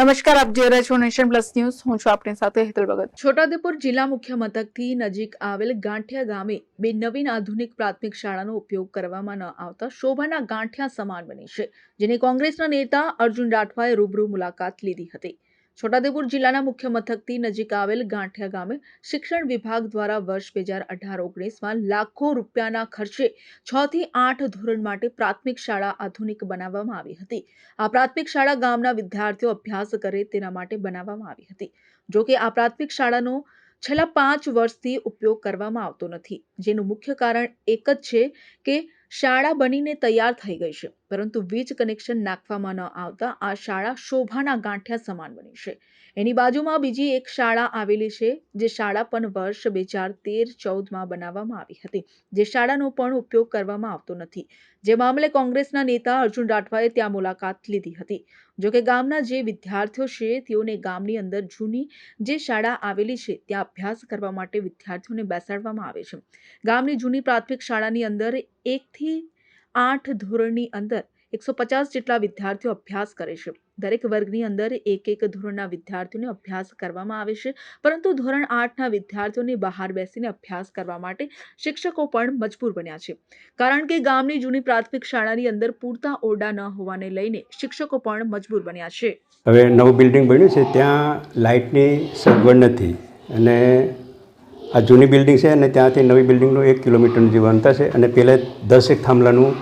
નમસ્કાર, આપ જોઈ રહ્યા છો નેશન પ્લસ ન્યૂઝ. હું છું આપની સાથે હેતલ ભગત. છોટાઉદેપુર જિલ્લા મુખ્ય મથકથી નજીક આવેલ ગાંઠિયા ગામે બે નવીન આધુનિક પ્રાથમિક શાળાનો ઉપયોગ કરવામાં ન આવતા શોભાના ગાંઠિયા સમાન બની છે, જેની કોંગ્રેસના નેતા અર્જુન રાઠવાએ રૂબરૂ મુલાકાત લીધી હતી. છોટાઉદેપુર જિલ્લાના મુખ્ય મથકથી નજીક આવેલ ગાંઠિયા ગામે શિક્ષણ વિભાગ દ્વારા વર્ષ બે હજાર અઢાર ઓગણીસમાં લાખો રૂપિયાના ખર્ચે છ થી આઠ ધોરણ માટે પ્રાથમિક શાળા આધુનિક બનાવવામાં આવી હતી. આ પ્રાથમિક શાળા ગામના વિદ્યાર્થીઓ અભ્યાસ કરે તેના માટે બનાવવામાં આવી હતી. જોકે આ પ્રાથમિક શાળાનો છેલ્લા પાંચ વર્ષથી ઉપયોગ કરવામાં આવતો નથી. જેનું મુખ્ય કારણ એક જ છે કે શાળા બનીને તૈયાર થઈ ગઈ છે. પરંતુ વીજ કનેક્શન નાખવામાં ન આવતા આ શાળા શોભાના ગાંઠિયા સમાન બની છે. એની બાજુમાં બીજી એક શાળા આવેલી છે, જે શાળા પણ વર્ષ બે હજાર તેર ચૌદમાં બનાવવામાં આવી હતી. જે શાળાનો પણ ઉપયોગ કરવામાં આવતો નથી. જે મામલે કોંગ્રેસના નેતા અર્જુન રાઠવાએ ત્યાં મુલાકાત લીધી હતી. જોકે ગામના જે વિદ્યાર્થીઓ છે, તેઓને ગામની અંદર જૂની જે શાળા આવેલી છે, ત્યાં અભ્યાસ કરવા માટે વિદ્યાર્થીઓને બેસાડવામાં આવે છે. ગામની જૂની પ્રાથમિક શાળાની અંદર એકથી આઠ ધોરણની અંદર એકસો પચાસ જેટલા વિદ્યાર્થીઓ અભ્યાસ કરે છે. દરેક વર્ગની અંદર એક એક ધોરણના વિદ્યાર્થીઓને અભ્યાસ કરવામાં આવે છે. પરંતુ ધોરણ આઠના વિદ્યાર્થીઓને બહાર બેસીને અભ્યાસ કરવા માટે શિક્ષકો પણ મજબૂર બન્યા છે. કારણ કે ગામની જૂની પ્રાથમિક શાળાની અંદર પૂરતા ઓરડા ન હોવાને લઈને શિક્ષકો પણ મજબૂર બન્યા છે. હવે નવું બિલ્ડિંગ બન્યું છે, ત્યાં લાઇટની સગવડ નથી અને આ જૂની બિલ્ડિંગ છે અને ત્યાંથી નવી બિલ્ડિંગનું એક કિલોમીટરનું જેવું અંતર છે અને પહેલાં એક થાંભલાનું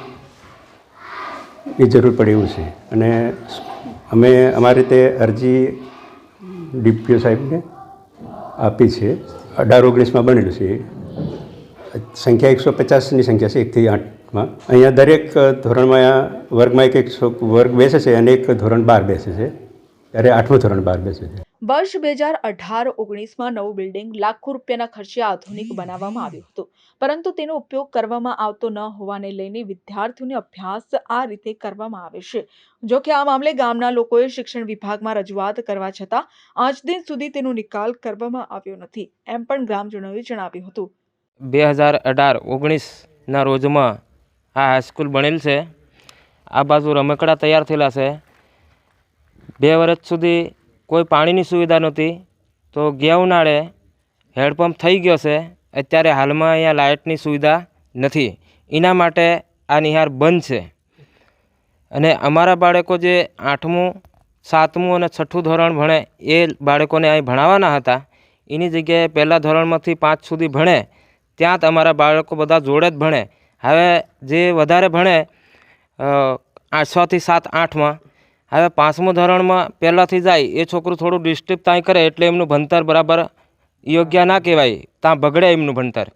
એ જરૂર પડે એવું છે. અને અમે અમારી રીતે અરજી ડીપીઓ સાહેબને આપી છે. અઢાર ઓગણીસમાં બનેલું છે. સંખ્યા એકસો પચાસની સંખ્યા છે, એકથી આઠમાં. અહીંયા દરેક ધોરણમાં વર્ગમાં એક એક વર્ગ બેસે છે અને એક ધોરણ બાર બેસે છે. ત્યારે આઠમું ધોરણ બાર બેસે છે. વર્ષ બે હજાર અઢાર ઓગણીસમાં નવું બિલ્ડિંગ લાખો રૂપિયાના ખર્ચે આધુનિક બનાવવામાં આવ્યું હતું. પરંતુ તેનો ઉપયોગ કરવામાં આવતો ન હોવાને લઈને વિદ્યાર્થીઓને અભ્યાસ આ રીતે કરવામાં આવે છે. જો કે આ મામલે ગામના લોકોએ શિક્ષણ વિભાગમાં રજૂઆત કરવા છતાં આજ દિન સુધી તેનો નિકાલ કરવામાં આવ્યો નથી, એમ પણ ગ્રામજનોએ જણાવ્યું હતું. બે હજાર અઢાર ઓગણીસના રોજમાં આ હાઈસ્કૂલ બનેલ છે. આ બાજુ રમકડા તૈયાર થયેલા છે. બે વર્ષ સુધી કોઈ પાણીની સુવિધા નહોતી, તો ગયા ઉનાળે હેડપંપ થઈ ગયો છે. અત્યારે હાલમાં અહીંયા લાઇટની સુવિધા નથી. એના માટે આ નિહાર બંધ છે. અને અમારા બાળકો જે આઠમું, સાતમું અને છઠ્ઠું ધોરણ ભણે, એ બાળકોને અહીં ભણાવવાના હતા. એની જગ્યાએ પહેલાં ધોરણમાંથી પાંચ સુધી ભણે. ત્યાં જ અમારા બાળકો બધા જોડે જ ભણે. હવે જે વધારે ભણે છથી સાત આઠમાં હવે પાંચમું ધોરણમાં પહેલાંથી જાય, એ છોકરું થોડું ડિસ્ટર્બ ત્યાં કરે એટલે એમનું ભણતર બરાબર યોગ્ય ના કહેવાય ત્યાં બગડે એમનું ભણતર.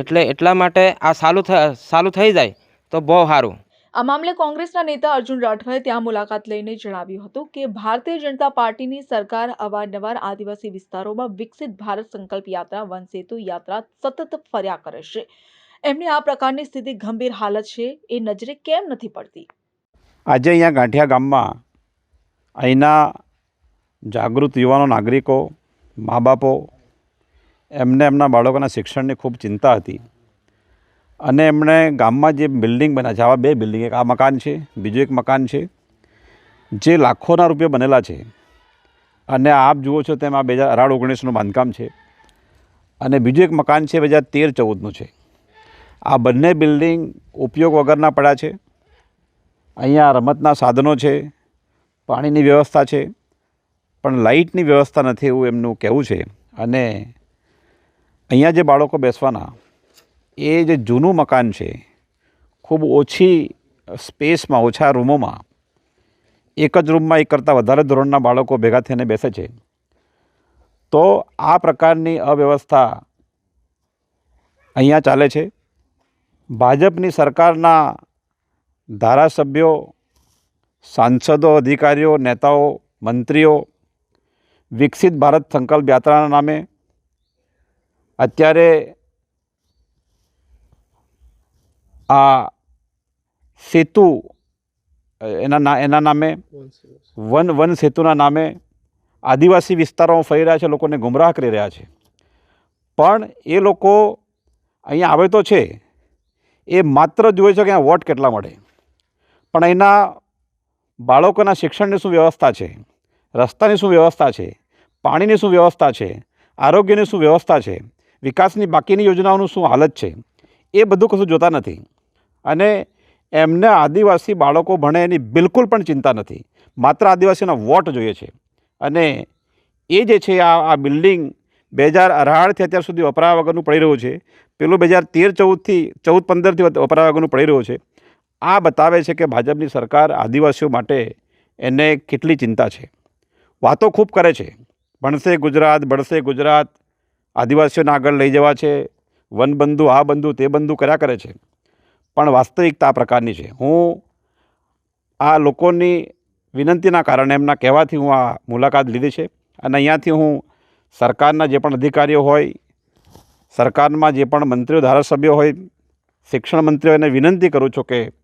એટલે એટલા માટે આ સારું સાલું થઈ જાય, તો બહુ સારું આ મામલે કોંગ્રેસના નેતા અર્જુન રાઠવાએ ત્યાં મુલાકાત લઈને જણાવ્યું હતું કે, ભારતીય જનતા પાર્ટીની સરકાર અવારનવાર આદિવાસી વિસ્તારોમાં વિકસિત ભારત સંકલ્પ યાત્રા, વન સેતુ યાત્રા સતત ફર્યા કરે છે. એમની આ પ્રકારની સ્થિતિ ગંભીર હાલત છે, એ નજરે કેમ નથી પડતી? આજે અહીંયા ગાંઠિયા ગામમાં અહીંના જાગૃત યુવાનો, નાગરિકો મા બાપો એમને એમના બાળકોના શિક્ષણની ખૂબ ચિંતા હતી. અને એમણે ગામમાં જે બિલ્ડિંગ બન્યા છે આવા બે બિલ્ડિંગ, એક આ મકાન છે, બીજું એક મકાન છે, જે લાખોના રૂપિયા બનેલા છે. અને આપ જુઓ છો તેમ આ બે હજાર, અઢાર, ઓગણીસનું બાંધકામ છે. અને બીજું એક મકાન છે, બે હજાર તેર, ચૌદનું છે. આ બંને બિલ્ડિંગ ઉપયોગ વગરના પડ્યા છે. અહીંયા રમતના સાધનો છે, પાણીની વ્યવસ્થા છે, પણ લાઇટની વ્યવસ્થા નથી એવું એમનું કહેવું છે. અને અહીંયા જે બાળકો બેસવાના, એ જે જૂનું મકાન છે, ખૂબ ઓછી સ્પેસમાં, ઓછા રૂમોમાં, એક જ રૂમમાં એક કરતાં વધારે ધોરણના બાળકો ભેગા થઈને બેસે છે. તો આ પ્રકારની અવ્યવસ્થા અહીંયા ચાલે છે. ભાજપની સરકારના ધારાસભ્યો, સાંસદો, અધિકારીઓ, નેતાઓ, મંત્રીઓ, વિકસિત ભારત સંકલ્પ યાત્રાના નામે અત્યારે આ સેતુ, એના ના, એના નામે વન વન સેતુના નામે આદિવાસી વિસ્તારોમાં ફરી રહ્યા છે, લોકોને ગુમરાહ કરી રહ્યા છે. પણ એ લોકો અહીંયા આવે તો છે, એ માત્ર જુએ છે કે અહીંયા વોટ કેટલા મળે. પણ અહીંના બાળકોના શિક્ષણની શું વ્યવસ્થા છે? રસ્તાની શું વ્યવસ્થા છે? પાણીની શું વ્યવસ્થા છે? આરોગ્યની શું વ્યવસ્થા છે? વિકાસની બાકીની યોજનાઓનું શું હાલત છે? એ બધું કશું જોતા નથી. અને એમને આદિવાસી બાળકો ભણે એની બિલકુલ પણ ચિંતા નથી. માત્ર આદિવાસીના વોટ જોઈએ છે. અને એ જે છે આ આ બિલ્ડિંગ બે હજાર અઢારથી અત્યાર સુધી વપરાયા વગરનું પડી રહ્યું છે. પેલું બે હજાર તેર ચૌદથી, ચૌદ પંદરથી વપરાયા વગરનું પડી રહ્યું છે. આ બતાવે છે કે ભાજપની સરકાર આદિવાસીઓ માટે એને કેટલી ચિંતા છે. વાતો ખૂબ કરે છે. ભણશે ગુજરાત ભણશે ગુજરાત, આદિવાસીઓને આગળ લઈ જવા છે. વનબંધુ આ બંધુ, તે બંધુ કર્યા કરે છે. પણ વાસ્તવિકતા આ પ્રકારની છે. હું આ લોકોની વિનંતીના કારણે એમના કહેવાથી હું આ મુલાકાત લીધી છે અને અહીંયાથી હું સરકારના જે પણ અધિકારીઓ હોય, સરકારમાં જે પણ મંત્રીઓ, ધારાસભ્યો હોય, શિક્ષણ મંત્રીઓને વિનંતી કરું છું કે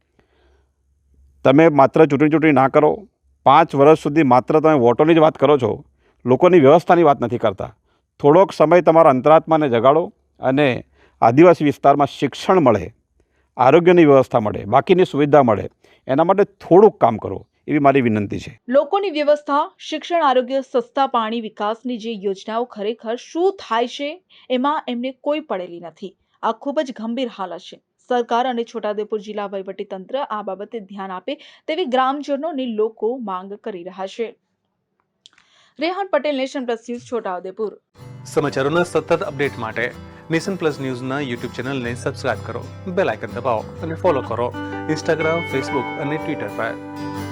તમે માત્ર ચૂંટણી ચૂંટણી ના કરો. પાંચ વર્ષ સુધી માત્ર તમે વોટોની જ વાત કરો છો. લોકોની વ્યવસ્થાની વાત નથી કરતા. થોડોક સમય તમારા અંતરાત્માને જગાડો અને આદિવાસી વિસ્તારમાં શિક્ષણ મળે, આરોગ્યની વ્યવસ્થા મળે, બાકીની સુવિધા મળે. એના માટે થોડુંક કામ કરો. એવી મારી વિનંતી છે. લોકોની વ્યવસ્થા, શિક્ષણ, આરોગ્ય, સસ્તા પાણી વિકાસની જે યોજનાઓ ખરેખર શું થાય છે, એમાં એમને કોઈ પડેલી નથી. આ ખૂબ જ ગંભીર હાલત છે. સરકાર અને છોટાઉદેપુર જિલ્લા તંત્ર આ બાબતે ધ્યાન આપે તેવી ગ્રામજનોની લોકો માંગ કરી રહ્યા છે. Rehan Patel, nation plus news, Chhota Udaipur. સમાચારોના સતત અપડેટ માટે નેશન પ્લસ ન્યૂઝના યુટ્યુબ ચેનલને સબસ્ક્રાઇબ કરો, બેલ આઇકન દબાવો અને ફોલો કરો ઇન્સ્ટાગ્રામ, ફેસબુક અને ટ્વિટર પર.